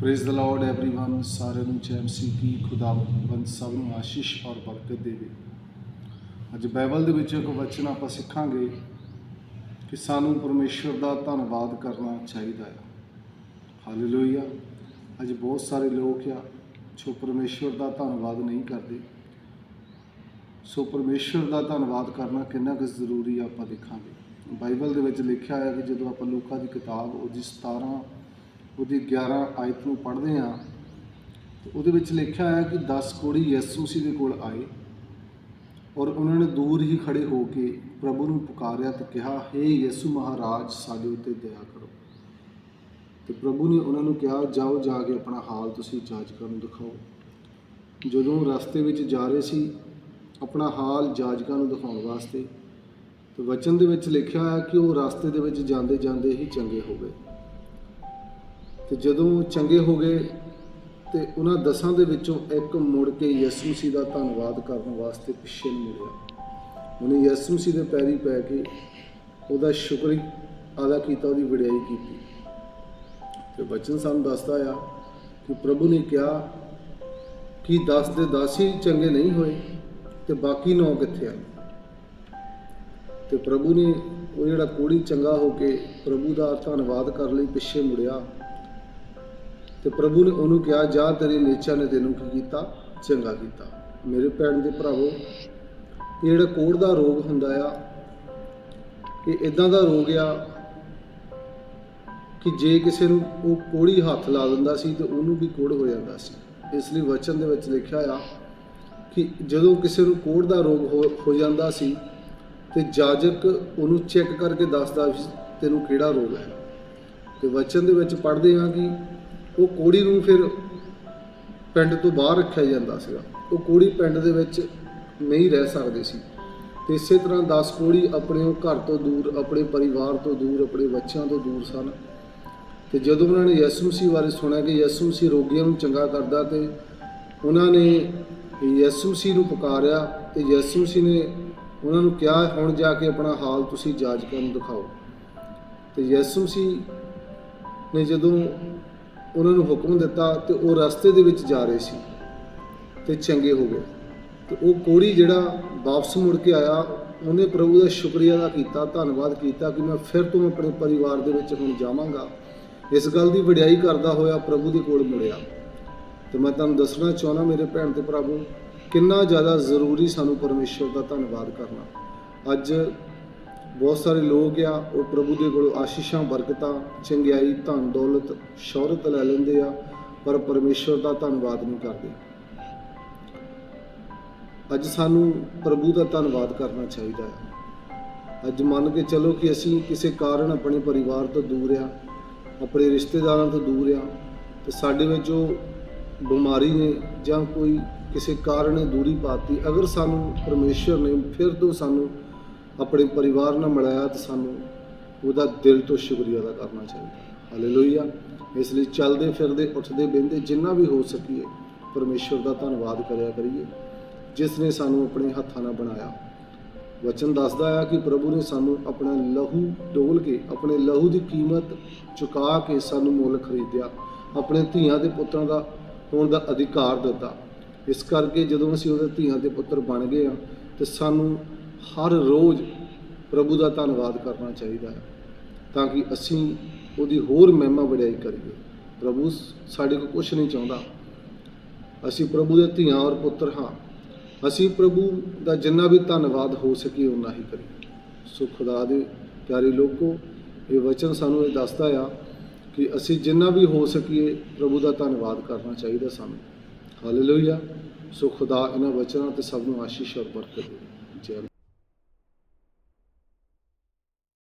Praise the Lord everyone ਸਾਰਿਆਂ ਨੂੰ ਚੈਮਸੀ ਕੀ ਖੁਦਾਵੰਦ ਸਭ ਨੂੰ ਆਸ਼ੀਸ਼ ਔਰ ਬਰਕਤ ਦੇਵੇ ਅੱਜ ਬਾਈਬਲ ਦੇ ਵਿੱਚ ਇੱਕ ਵਚਨ ਆਪਾਂ ਸਿੱਖਾਂਗੇ ਕਿ ਸਾਨੂੰ ਪਰਮੇਸ਼ਵਰ ਦਾ ਧੰਨਵਾਦ ਕਰਨਾ ਚਾਹੀਦਾ ਹੈ ਹਾਲੇਲੂਇਆ ਅੱਜ ਬਹੁਤ ਸਾਰੇ ਲੋਕ ਆ ਜੋ ਪਰਮੇਸ਼ਵਰ ਦਾ ਧੰਨਵਾਦ ਨਹੀਂ ਕਰਦੇ ਸੋ ਪਰਮੇਸ਼ਵਰ ਦਾ ਧੰਨਵਾਦ ਕਰਨਾ ਕਿੰਨਾ ਕੁ ਜ਼ਰੂਰੀ ਆ ਆਪਾਂ ਦੇਖਾਂਗੇ ਬਾਈਬਲ ਦੇ ਵਿੱਚ ਲਿਖਿਆ ਹੋਇਆ ਕਿ ਜਦੋਂ ਆਪਾਂ ਲੋਕਾਂ ਦੀ ਕਿਤਾਬ ਉਹਦੀ 17 ਉਹਦੀ 11 ਆਇਤ ਨੂੰ ਪੜ੍ਹਦੇ ਹਾਂ, ਤੇ ਉਹਦੇ ਵਿੱਚ ਲਿਖਿਆ ਹੋਇਆ ਕਿ 10 ਕੋੜੀ ਯਿਸੂ ਸੀ ਦੇ ਕੋਲ ਆਏ ਔਰ ਉਹਨਾਂ ਨੇ ਦੂਰ ਹੀ ਖੜੇ ਹੋ ਕੇ ਪ੍ਰਭੂ ਨੂੰ ਪੁਕਾਰਿਆ ਤੇ ਕਿਹਾ हे ਯਿਸੂ ਮਹਾਰਾਜ, ਸਾਡੇ ਉੱਤੇ ਦਇਆ ਕਰੋ। ਤੇ ਪ੍ਰਭੂ ਨੇ ਉਹਨਾਂ ਨੂੰ ਕਿਹਾ, ਜਾਓ ਜਾ ਕੇ ਆਪਣਾ ਹਾਲ ਤੁਸੀਂ ਜਾਜਕਾਂ ਨੂੰ ਦਿਖਾਓ। ਜਦੋਂ ਰਸਤੇ ਵਿੱਚ ਜਾ ਰਹੇ ਸੀ, ਆਪਣਾ ਹਾਲ ਜਾਜਕਾਂ ਨੂੰ ਦਿਖਾਉਣ ਵਾਸਤੇ, ਤੇ ਵਚਨ ਦੇ ਵਿੱਚ ਲਿਖਿਆ ਹੈ ਕਿ ਉਹ ਰਸਤੇ ਦੇ ਵਿੱਚ ਜਾਂਦੇ ਜਾਂਦੇ ਹੀ ਚੰਗੇ ਹੋ ਗਏ। ਤੇ ਜਦੋਂ ਉਹ ਚੰਗੇ ਹੋ ਗਏ ਤੇ ਉਹਨਾਂ ਦਸਾਂ ਦੇ ਵਿੱਚੋਂ ਇੱਕ ਮੁੜ ਕੇ ਯਿਸੂ ਮਸੀਹ ਦਾ ਧੰਨਵਾਦ ਕਰਨ ਵਾਸਤੇ ਪਿੱਛੇ ਨਹੀਂ ਮੁੜਿਆ। ਉਹਨੇ ਯਿਸੂ ਮਸੀਹ ਦੇ ਪੈਰੀ ਪੈ ਕੇ ਉਹਦਾ ਸ਼ੁਕਰੀ ਅਦਾ ਕੀਤਾ, ਉਹਦੀ ਵਡਿਆਈ ਕੀਤੀ। ਤੇ ਬਚਨ ਸਾਨੂੰ ਦੱਸਦਾ ਆ ਕਿ ਪ੍ਰਭੂ ਨੇ ਕਿਹਾ ਕਿ 10 ਦੇ 10 ਹੀ ਚੰਗੇ ਨਹੀਂ ਹੋਏ ਤੇ ਬਾਕੀ 9 ਕਿੱਥੇ ਆ? ਤੇ ਪ੍ਰਭੂ ਨੇ ਉਹ ਜਿਹੜਾ ਕੋੜੀ ਚੰਗਾ ਹੋ ਕੇ ਪ੍ਰਭੂ ਦਾ ਧੰਨਵਾਦ ਕਰਨ ਲਈ ਪਿੱਛੇ ਮੁੜਿਆ ਤੇ ਪ੍ਰਭੂ ਨੇ ਉਹਨੂੰ ਕਿਹਾ, ਜਾ, ਤੇਰੀ ਨੇਚਾ ਨੇ ਤੈਨੂੰ ਕੀ ਕੀਤਾ? ਚੰਗਾ ਕੀਤਾ। ਮੇਰੇ ਭੈਣ ਦੇ ਭਰਾਵੋ, ਇਹ ਜਿਹੜਾ ਕੋੜ ਦਾ ਰੋਗ ਹੁੰਦਾ ਆ, ਇਹ ਇਦਾਂ ਦਾ ਰੋਗ ਆ ਕਿ ਜੇ ਕਿਸੇ ਨੂੰ ਉਹ ਕੋੜੀ ਹੱਥ ਲਾ ਦਿੰਦਾ ਸੀ ਤੇ ਉਹਨੂੰ ਵੀ ਕੋੜ ਹੋ ਜਾਂਦਾ ਸੀ। ਇਸ ਲਈ ਵਚਨ ਦੇ ਵਿੱਚ ਲਿਖਿਆ ਆ ਕਿ ਜਦੋਂ ਕਿਸੇ ਨੂੰ ਕੋੜ ਦਾ ਰੋਗ ਹੋ ਹੋ ਜਾਂਦਾ ਸੀ ਤੇ ਜਾਜਕ ਉਹਨੂੰ ਚੈੱਕ ਕਰਕੇ ਦੱਸਦਾ ਤੈਨੂੰ ਕਿਹੜਾ ਰੋਗ ਹੈ। ਤੇ ਵਚਨ ਦੇ ਵਿੱਚ ਪੜ੍ਹਦੇ ਹਾਂ ਕਿ ਉਹ ਕੋੜੀ ਨੂੰ ਫਿਰ ਪਿੰਡ ਤੋਂ ਬਾਹਰ ਰੱਖਿਆ ਜਾਂਦਾ ਸੀਗਾ। ਉਹ ਕੋੜੀ ਪਿੰਡ ਦੇ ਵਿੱਚ ਨਹੀਂ ਰਹਿ ਸਕਦੇ ਸੀ। ਤੇ ਇਸੇ ਤਰ੍ਹਾਂ 10 ਕੋੜੀ ਆਪਣੇ ਉਹ ਘਰ ਤੋਂ ਦੂਰ, ਆਪਣੇ ਪਰਿਵਾਰ ਤੋਂ ਦੂਰ, ਆਪਣੇ ਬੱਚਿਆਂ ਤੋਂ ਦੂਰ ਸਨ। ਤੇ ਜਦੋਂ ਉਹਨਾਂ ਨੇ ਯਿਸੂ ਮਸੀਹ ਬਾਰੇ ਸੁਣਿਆ ਕਿ ਯਿਸੂ ਮਸੀਹ ਰੋਗੀਆਂ ਨੂੰ ਚੰਗਾ ਕਰਦਾ ਤੇ ਉਹਨਾਂ ਨੇ ਯਿਸੂ ਮਸੀਹ ਨੂੰ ਪੁਕਾਰਿਆ ਤੇ ਯਿਸੂ ਮਸੀਹ ਨੇ ਉਹਨਾਂ ਨੂੰ ਕਿਹਾ, ਹੁਣ ਜਾ ਕੇ ਆਪਣਾ ਹਾਲ ਤੁਸੀਂ ਜਾਜਕਾਂ ਨੂੰ ਦਿਖਾਓ। ਤੇ ਯਿਸੂ ਮਸੀਹ ਨੇ ਜਦੋਂ ਉਹਨਾਂ ਨੂੰ ਹੁਕਮ ਦਿੱਤਾ ਤੇ ਉਹ ਰਸਤੇ ਦੇ ਵਿੱਚ ਜਾ ਰਹੇ ਸੀ ਤੇ ਚੰਗੇ ਹੋ ਗਏ। ਤੇ ਉਹ ਕੋੜੀ ਜਿਹੜਾ ਵਾਪਸ ਮੁੜ ਕੇ ਆਇਆ, ਉਹਨੇ ਪ੍ਰਭੂ ਦਾ ਸ਼ੁਕਰੀਆ ਅਦਾ ਕੀਤਾ, ਧੰਨਵਾਦ ਕੀਤਾ ਕਿ ਮੈਂ ਫਿਰ ਤੋਂ ਆਪਣੇ ਪਰਿਵਾਰ ਦੇ ਵਿੱਚ ਹੁਣ ਜਾਵਾਂਗਾ। ਇਸ ਗੱਲ ਦੀ ਵਡਿਆਈ ਕਰਦਾ ਹੋਇਆ ਪ੍ਰਭੂ ਦੇ ਕੋਲ ਮੁੜਿਆ। ਤੇ ਮੈਂ ਤੁਹਾਨੂੰ ਦੱਸਣਾ ਚਾਹੁੰਦਾ, ਮੇਰੇ ਭੈਣ ਤੇ ਭਰਾਵੋ ਕਿੰਨਾ ਜ਼ਿਆਦਾ ਜ਼ਰੂਰੀ ਸਾਨੂੰ ਪਰਮੇਸ਼ਵਰ ਦਾ ਧੰਨਵਾਦ ਕਰਨਾ। ਅੱਜ ਬਹੁਤ ਸਾਰੇ ਲੋਕ ਆ, ਉਹ ਪ੍ਰਭੂ ਦੇ ਕੋਲੋਂ ਆਸ਼ੀਸ਼ਾਂ ਬਰਕਤਾਂ, ਚੰਗਿਆਈ, ਧਨ, ਦੌਲਤ, ਸ਼ੌਹਰਤ ਲੈ ਲੈਂਦੇ ਆ, ਪਰ ਪਰਮੇਸ਼ਵਰ ਦਾ ਧੰਨਵਾਦ ਨਹੀਂ ਕਰਦੇ। ਅੱਜ ਸਾਨੂੰ ਪ੍ਰਭੂ ਦਾ ਧੰਨਵਾਦ ਕਰਨਾ ਚਾਹੀਦਾ ਹੈ। ਅੱਜ ਮੰਨ ਕੇ ਚੱਲੋ ਕਿ ਅਸੀਂ ਕਿਸੇ ਕਾਰਨ ਆਪਣੇ ਪਰਿਵਾਰ ਤੋਂ ਦੂਰ ਆ, ਆਪਣੇ ਰਿਸ਼ਤੇਦਾਰਾਂ ਤੋਂ ਦੂਰ ਆ, ਤੇ ਸਾਡੇ ਵਿੱਚ ਜੋ ਬਿਮਾਰੀ ਨੇ ਜਾਂ ਕੋਈ ਕਿਸੇ ਕਾਰਨ ਦੂਰੀ ਪਾਤੀ, ਅਗਰ ਸਾਨੂੰ ਪਰਮੇਸ਼ਵਰ ਨੇ ਫਿਰ ਤੋਂ ਸਾਨੂੰ ਆਪਣੇ ਪਰਿਵਾਰ ਨਾਲ ਮਿਲਾਇਆ ਤਾਂ ਸਾਨੂੰ ਉਹਦਾ ਦਿਲ ਤੋਂ ਸ਼ੁਕਰੀਆ ਅਦਾ ਕਰਨਾ ਚਾਹੀਦਾ ਹਾਲੇਲੂਇਆ ਇਸ ਲਈ ਚੱਲਦੇ ਫਿਰਦੇ, ਉੱਠਦੇ, ਬਹਿੰਦੇ ਜਿੰਨਾ ਵੀ ਹੋ ਸਕੀਏ, ਪਰਮੇਸ਼ਵਰ ਦਾ ਧੰਨਵਾਦ ਕਰਿਆ ਕਰੀਏ। ਜਿਸ ਨੇ ਸਾਨੂੰ ਆਪਣੇ ਹੱਥਾਂ ਨਾਲ ਬਣਾਇਆ। ਵਚਨ ਦੱਸਦਾ ਆ ਕਿ ਪ੍ਰਭੂ ਨੇ ਸਾਨੂੰ ਆਪਣਾ ਲਹੂ ਡੋਲ ਕੇ, ਆਪਣੇ ਲਹੂ ਦੀ ਕੀਮਤ ਚੁਕਾ ਕੇ ਸਾਨੂੰ ਮੁੱਲ ਖਰੀਦਿਆ। ਆਪਣੇ ਧੀਆਂ ਦੇ ਪੁੱਤਰਾਂ ਦਾ ਹੋਣ ਦਾ ਅਧਿਕਾਰ ਦਿੱਤਾ। ਇਸ ਕਰਕੇ ਜਦੋਂ ਅਸੀਂ ਉਹਦੇ ਧੀਆਂ ਦੇ ਪੁੱਤਰ ਬਣ ਗਏ ਆ, ਤੇ ਸਾਨੂੰ ਹਰ ਰੋਜ਼ ਪ੍ਰਭੂ ਦਾ ਧੰਨਵਾਦ ਕਰਨਾ ਚਾਹੀਦਾ ਹੈ ਤਾਂ ਕਿ ਅਸੀਂ ਉਹਦੀ ਹੋਰ ਮਹਿਮਾ ਵਡਿਆਈ ਕਰੀਏ। ਪ੍ਰਭੂ ਸਾਡੇ ਕੋਲ ਕੁਝ ਨਹੀਂ ਚਾਹੁੰਦਾ। ਅਸੀਂ ਪ੍ਰਭੂ ਦੇ ਧੀਆਂ ਔਰ ਪੁੱਤਰ ਹਾਂ। ਅਸੀਂ ਪ੍ਰਭੂ ਦਾ ਜਿੰਨਾ ਵੀ ਧੰਨਵਾਦ ਹੋ ਸਕੇ ਉਨਾ ਹੀ ਕਰੀਏ। ਸੋ ਖੁਦਾ ਦੇ ਪਿਆਰੇ ਲੋਕੋ, ਇਹ ਵਚਨ ਸਾਨੂੰ ਇਹ ਦੱਸਦਾ ਆ ਕਿ ਅਸੀਂ ਜਿੰਨਾ ਵੀ ਹੋ ਸਕੀਏ, ਪ੍ਰਭੂ ਦਾ ਧੰਨਵਾਦ ਕਰਨਾ ਚਾਹੀਦਾ ਸਾਨੂੰ। ਹਾਲੇਲੂਇਆ ਸੋ ਖੁਦਾ ਇਹਨਾਂ ਵਚਨਾਂ ਤੇ ਸਭ ਨੂੰ ਆਸ਼ੀਸ਼ ਔਰ ਬਰਕਤ ਦੇ। ਜੈ